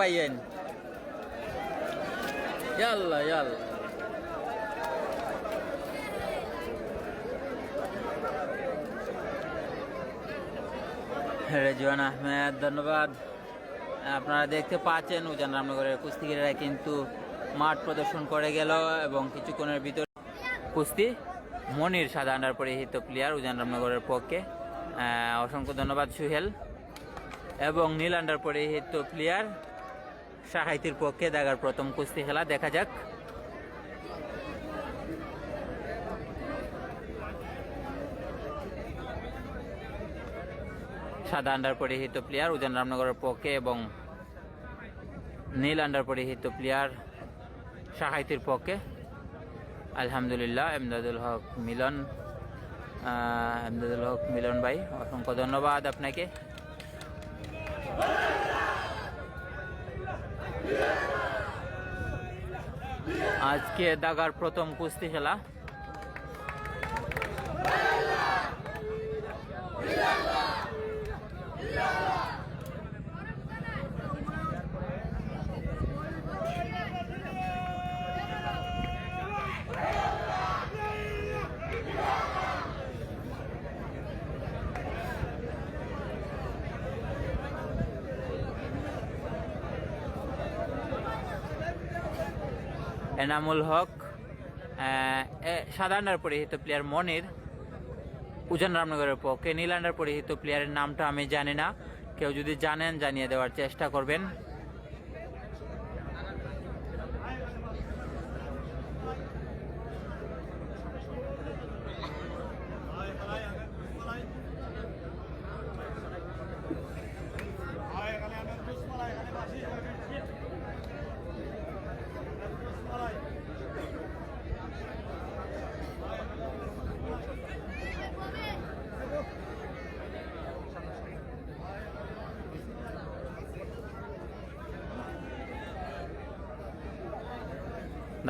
বড়াইও না রে বাইয়েন ইয়াল্লা ইয়াল্লা রেজওয়ান আহমেদ ধন্যবাদ। আপনারা দেখতে পাচ্ছেন, উজান রামনগরের কুস্তিগিরা কিন্তু মাঠ প্রদর্শন করে গেল এবং কিছুক্ষণের ভিতর কুস্তি মনির সাদা আন্ডার পরিহিত প্লেয়ার উজান রামনগরের পক্ষে। অসংখ্য ধন্যবাদ, সুহেল। এবং নীল আন্ডার পরিহিত প্লেয়ার সাহাইতির পক্ষে দাগার প্রথম কুস্তি খেলা। দেখা যাক। সাদা আন্ডার পরিহিত প্লেয়ার উজান রামনগরের পক্ষে এবং নীল আন্ডার পরিহিত প্লেয়ার সাহাইতির পক্ষে। আলহামদুলিল্লাহ, এমদাদুল হক মিলন এমদাদুল হক মিলন ভাই, অসংখ্য ধন্যবাদ আপনাকে। আজকে দাগার প্রথম কুস্তি খেলা। এনামুল হক সাদা পরিহিত প্লেয়ার মনির, উজান রামনগরের পক্ষে, নীল পরিহিত প্লেয়ারের নামটা আমি জানি না। কেউ যদি জানেন, জানিয়ে দেওয়ার চেষ্টা করবেন।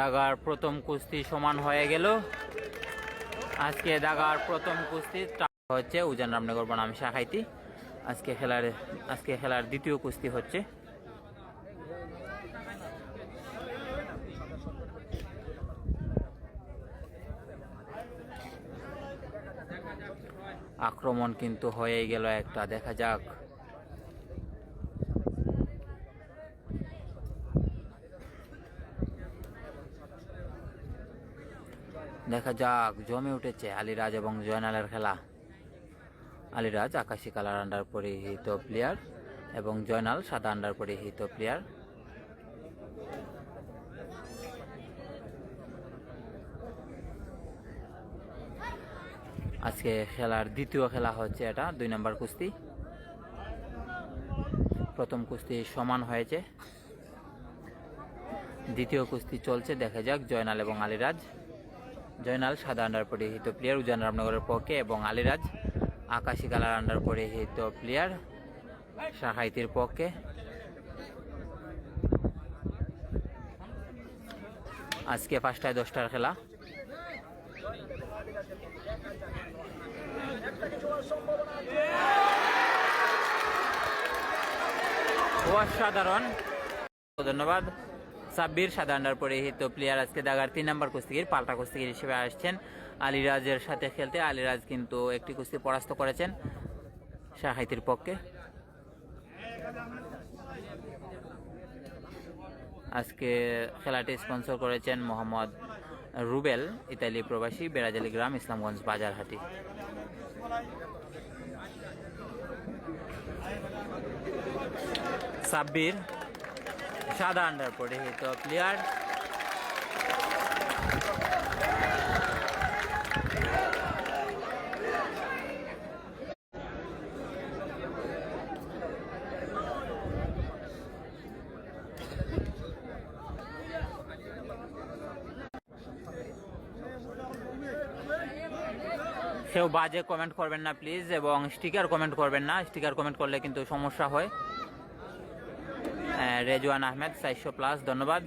দাগার প্রথম কুস্তি সমান হয়ে গেল। আজকে দাগার প্রথম কুস্তি হচ্ছে উজান রামনগর বনাম শাখাইতি। আজকে খেলার আজকে খেলার দ্বিতীয় কুস্তি হচ্ছে। আক্রমণ কিন্তু হয়ে গেল একটা, দেখা যাক। দেখা যাক, জমে উঠেছে আলিরাজ এবং জয়নালের খেলা। আলিরাজ আকাশি কালার আন্ডার পরিহিত প্লেয়ার এবং জয়নাল সাদা আন্ডার পরিহিত প্লেয়ার আজকে খেলার দ্বিতীয় খেলা হচ্ছে এটা, দুই নম্বর কুস্তি। প্রথম কুস্তি সমান হয়েছে। দ্বিতীয় কুস্তি চলছে, দেখা যাক জয়নাল এবং আলিরাজ। জয়নাল, সাদা আন্ডার পরিহিত প্লেয়ার উজান রামনগরের পক্ষে এবং আলিরাজ, আকাশি কালার আন্ডার পরিহিত প্লেয়ার সাহাইতির পক্ষে। আজকে পাঁচটায় দশটার খেলা। অসাধারণ। ধন্যবাদ। সাব্বির সাদা আন্ডার পরিহিত প্লেয়ার আজকে দাগার তিন নম্বর কুস্তিগির, পাল্টা কুস্তিগির হিসেবে আসছেন। আলিরাজের সাথে খেলতে আলিরাজ কিন্তু একটি কুস্তি পরাস্ত করেছেন শাহাইতির পক্ষে। আজকে খেলাটি স্পন্সর করেছেন মোহাম্মদ রুবেল, ইতালি প্রবাসী, বেড়াজালি গ্রাম, ইসলামগঞ্জ বাজারহাটি। সাব্বির সাদা আন্ডার পরিহিত প্লেয়ার কেউ বাজে কমেন্ট করবেন না প্লিজ এবং স্টিকার কমেন্ট করবেন না। স্টিকার কমেন্ট করলে কিন্তু সমস্যা হয়। রেজওয়ান আহমেদ চারশো প্লাস ধন্যবাদ।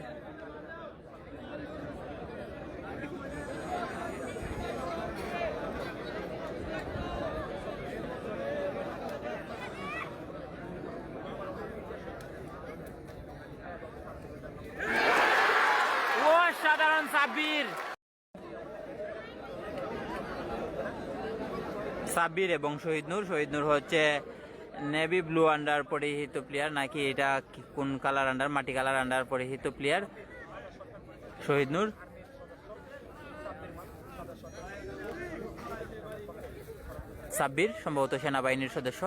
সাব্বির। সাব্বির এবং শহীদ নূর শহীদ নূর হচ্ছে নেভি ব্লু আন্ডার পরিহিত প্লেয়ার নাকি এটা কোন কালার আন্ডার মাটি কালার আন্ডার পরিহিত প্লেয়ার শহীদ নূর? সাব্বির, সম্ভবত সেনাবাহিনীর সদস্য।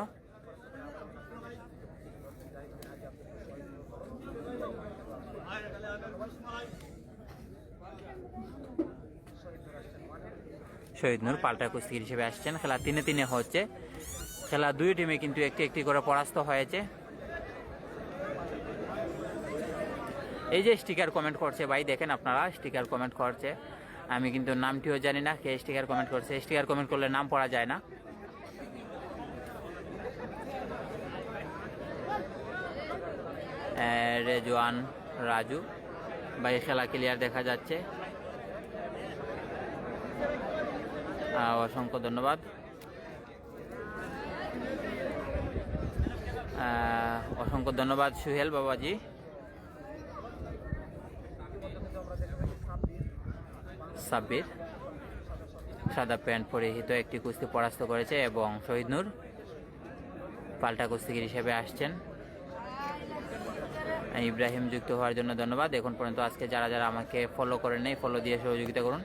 শহীদ নূর পাল্টা কুস্তিগির হিসেবে আসছেন। খেলা তিনে তিনে হচ্ছে। খেলা দুই টিমে কিন্তু একটি একটি করে পরাস্ত হয়েছে। এই যে স্টিকার কমেন্ট করছে, ভাই দেখেন আপনারা, স্টিকার কমেন্ট করছে। আমি কিন্তু নামটিও জানি না, কে স্টিকার কমেন্ট করছে। স্টিকার কমেন্ট করলে নাম পড়া যায় না। রেজওয়ান রাজু, ভাই খেলা ক্লিয়ার দেখা যাচ্ছে। অসংখ্য ধন্যবাদ। অসংখ্য ধন্যবাদ সুহেল বাবাজি। সাব্বির। সাদা প্যান্ট পরিহিত একটি কুস্তি পরাস্ত করেছে এবং শহীদ নূর পাল্টা কুস্তিগির হিসেবে আসছেন। ইব্রাহিম যুক্ত হওয়ার জন্য ধন্যবাদ। এখন পর্যন্ত আজকে যারা যারা আমাকে ফলো করেন নেই ফলো দিয়ে সহযোগিতা করুন।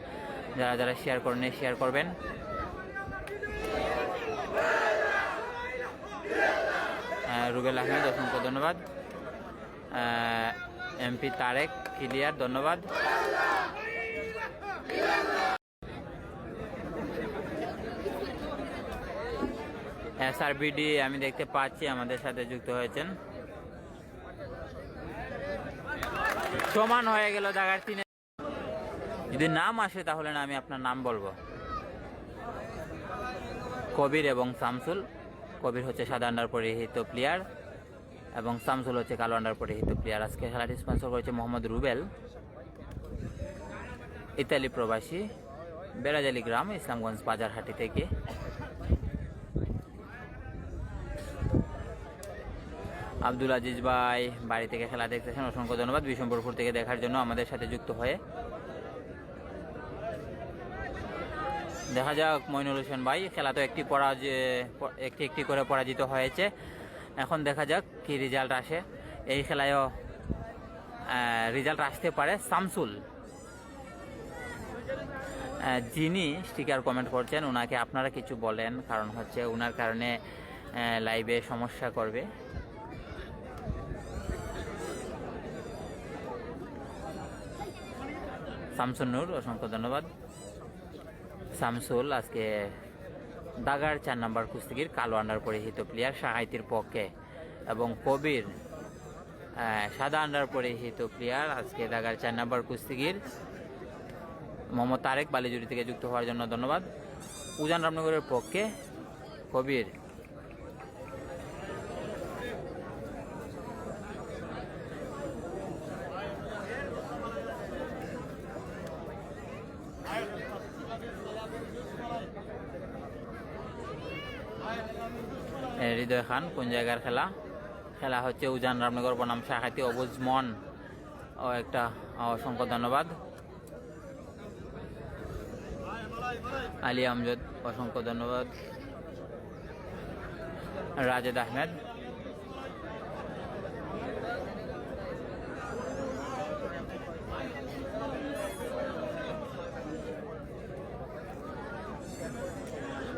যারা যারা শেয়ার করেন শেয়ার করবেন। রুবেল আহমেদ, অসংখ্য ধন্যবাদ। এমপি তারেক, ক্লিয়ার, ধন্যবাদ। এসআরবিডি আমি দেখতে পাচ্ছি, আমাদের সাথে যুক্ত হয়েছেন। সমান হয়ে গেল দাগার তিনে। যদি নাম আসে তাহলে না আমি আপনার নাম বলব। কবির এবং শামসুল। কবির হচ্ছে সাদা আন্ডার পরিহিত প্লেয়ার এবং শামসুল হচ্ছে কালো আন্ডার পরিহিত প্লেয়ার আজকে খেলাটি স্পন্সর করেছে মোহাম্মদ রুবেল, ইতালি প্রবাসী বেড়াজালি গ্রাম, ইসলামগঞ্জ বাজারহাটি থেকে। আব্দুল আজিজ ভাই বাড়ি থেকে খেলা দেখতেছেন, অসংখ্য ধন্যবাদ। বিশম্বরপুর থেকে দেখার জন্য আমাদের সাথে যুক্ত হয়ে দেখা যাক, মইনুল হোসেন ভাই, খেলা তো একটি পরাজয় একটি একটি করে পরাজিত হয়েছে। এখন দেখা যাক কি রেজাল্ট আসে। এই খেলায়ও রেজাল্ট আসতে পারে শামসুল। যিনি স্টিকার কমেন্ট করছেন ওনাকে আপনারা কিছু বলেন, কারণ হচ্ছে ওনার কারণে লাইভে সমস্যা করবে। শামসুল নূর, অসংখ্য ধন্যবাদ। শামসুল আজকে দাগার চার নাম্বার কুস্তিগির কালো আন্ডার পরিহিত প্লেয়ার সাহাইতির পক্ষে। এবং কবির সাদা আন্ডার পরিহিত প্লেয়ার আজকে দাগার চার নাম্বার কুস্তিগির মোহাম্মদ তারেক বালিজুরি থেকে যুক্ত হওয়ার জন্য ধন্যবাদ। উজান রামনগরের পক্ষে কবির হৃদয় খান কোন জায়গার খেলা? খেলা হচ্ছে উজান রামনগর বনাম শাখাতি অবুজ মন। ও একটা অসংখ্য ধন্যবাদ। আলী আমজদ, অসংখ্য ধন্যবাদ। রাজেদ আহমেদ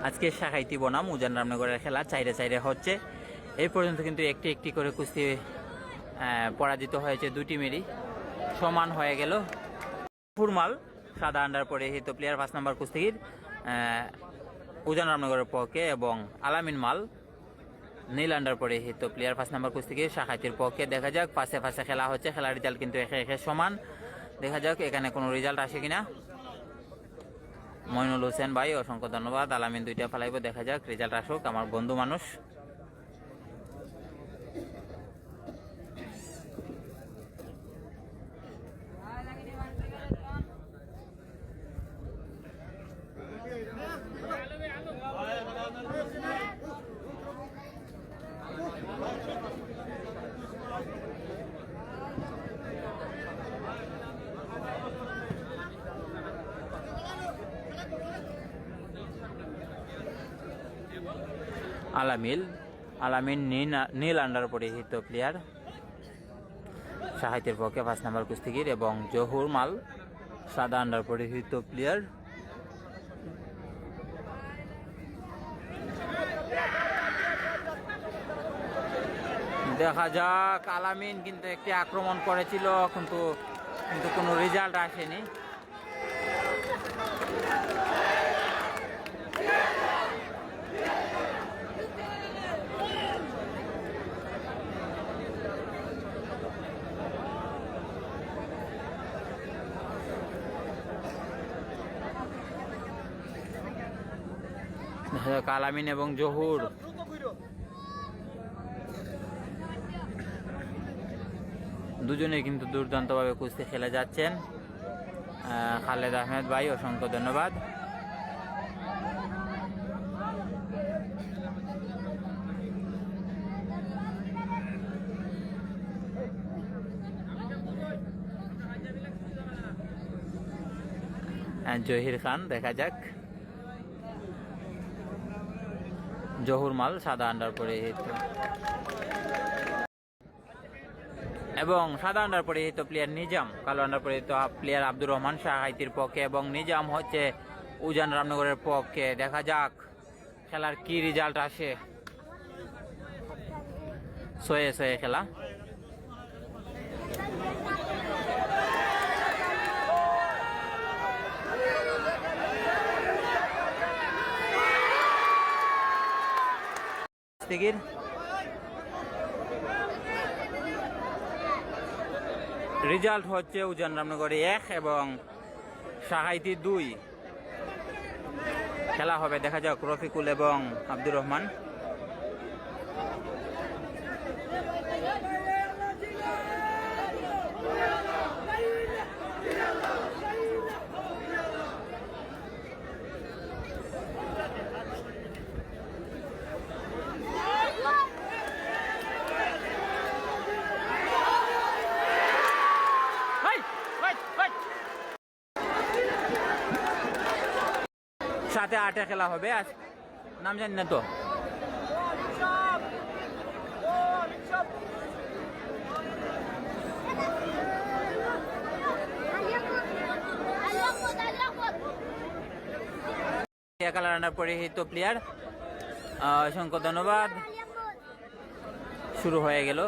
আজকে শাখাইতি বনাম উজান রামনগরের খেলা চাইরে চাইরে হচ্ছে। এই পর্যন্ত কিন্তু একটি একটি করে কুস্তি পরাজিত হয়েছে দুটি মেরি সমান হয়ে গেল। ফুরমাল সাদা আন্ডার পরিহিত প্লেয়ার পাঁচ নম্বর কুস্তিগির উজান রামনগরের পক্ষে এবং আলামিন মাল, নীল আন্ডার পরিহিত প্লেয়ার পাঁচ নম্বর কুস্তিগির শাখাইতির পক্ষে। দেখা যাক, পাশে পাশে খেলা হচ্ছে, খেলার রেজাল্ট কিন্তু একে একে সমান। দেখা যাক, এখানে কোনো রেজাল্ট আসে কিনা। মইনুল হোসেন ভাই, অসংখ্য ধন্যবাদ। আলামিন দুইটা ফেলাইব, দেখা যাক, রেজাল্ট আসুক। আমার বন্ধু মানুষ। আলামিল, আলামিন নীল আন্ডার পরিহিত প্লেয়ার সাহিত্যের পক্ষে পাঁচ নাম্বার কুস্তিগির এবং জহুর মাল, সাদা আন্ডার পরিহিত প্লেয়ার দেখা যাক, আলামিন কিন্তু একটি আক্রমণ করেছিল, কিন্তু কিন্তু কোনো রেজাল্ট আসেনি। দেখা যাক এবং জহুর। দুজনে কিন্তু দুর্দান্তভাবে কুস্তি খেলে যাচ্ছেন। খালেদ আহমেদ ভাই অসংখ্য ধন্যবাদ। আহ, জহির খান দেখা যাক। জহুর মাল সাদা আন্ডার পরিহিত এবং সাদা আন্ডার পরিহিত প্লেয়ার নিজাম, কালো আন্ডার পরিহিত প্লেয়ার আব্দুর রহমান শাহ হাইতির পক্ষে এবং নিজাম হচ্ছে উজান রামনগরের পক্ষে। দেখা যাক খেলার কি রেজাল্ট আসে। সয়ে সয়ে খেলা। কুস্তিগির রেজাল্ট হচ্ছে উজান রামনগরে এক এবং সাহাইতি দুই। খেলা হবে, দেখা যাক, রফিকুল এবং আব্দুর রহমান। সাথে আটে খেলা হবে। আজ নাম জানি না তো। একালা রান্নার পরিহিত প্লেয়ার অসংখ্য ধন্যবাদ। শুরু হয়ে গেল।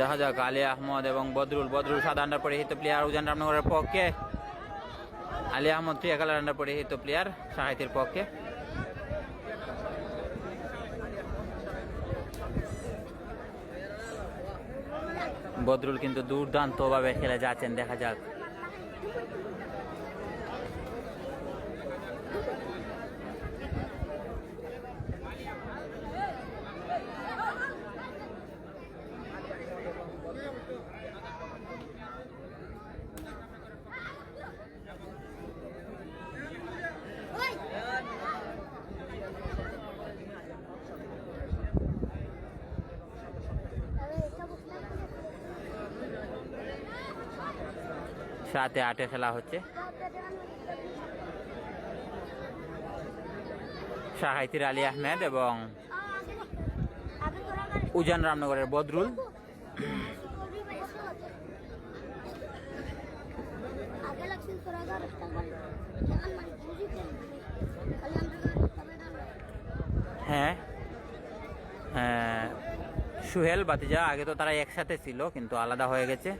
দেখা যাক, আলী আহমদ এবং বদরুল। বদরুল সাদা আন্ডার পরিহিত প্লেয়ার উজান রামনগরের পক্ষে। আলী আহমদ ত্রিয়া কালার আন্ডার পরিহিত প্লেয়ার সাহিত্যের পক্ষে। বদরুল কিন্তু দুর্দান্তভাবে খেলে যাচ্ছেন, দেখা যাক। সাতে আটে খেলা হচ্ছে। শাহাইতির আলী আহমেদ এবং উজান রামনগরের বদরুল। হ্যাঁ হ্যাঁ সুহেল বাতিজা আগে তো তারা একসাথে ছিল, কিন্তু আলাদা হয়ে গেছে।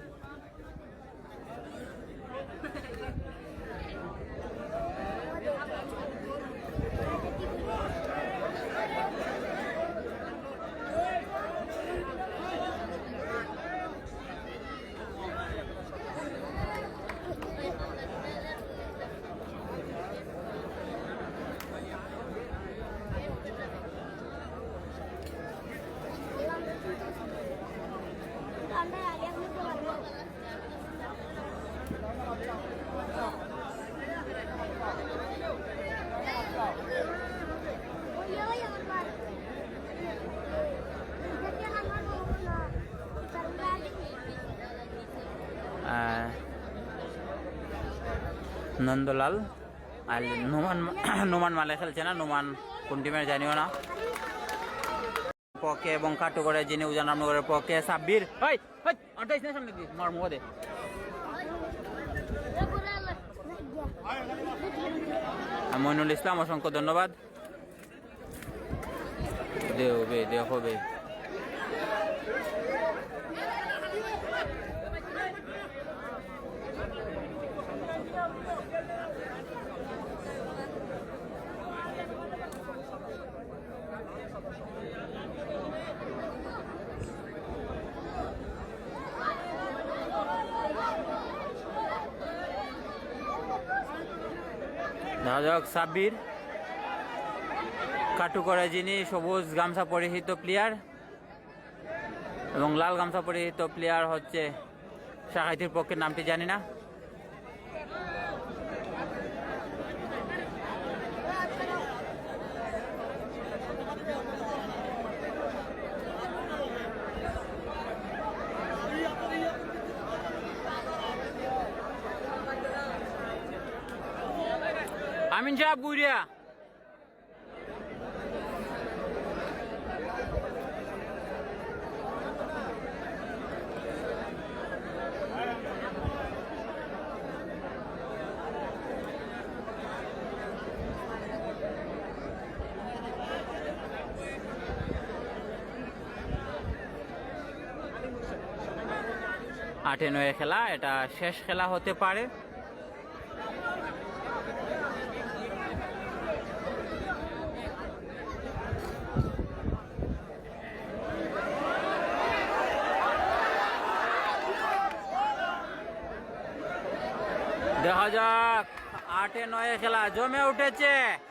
নন্দলাল। আর নোমান নোমান মালে খেলছে না, নোমান কোন টিমের জানিও না। পকে এবং কাটু করে যিনি উজান রামনগরের পকে, সাব্বির। মার মুখে দে। আর মইনুল ইসলাম, অসংখ্য ধন্যবাদ। দেও বে যাক, সাব্বির। কাটু করে যিনি সবুজ গামছা পরিহিত প্লেয়ার এবং লাল গামছা পরিহিত প্লেয়ার হচ্ছে শাখাইতির পক্ষে নামটি জানি না। আমিন সাহেব বুড়িয়া আটে নয়ের খেলা এটা শেষ খেলা হতে পারে। দেখা যাক আটে নয় খেলা জমে উঠেছে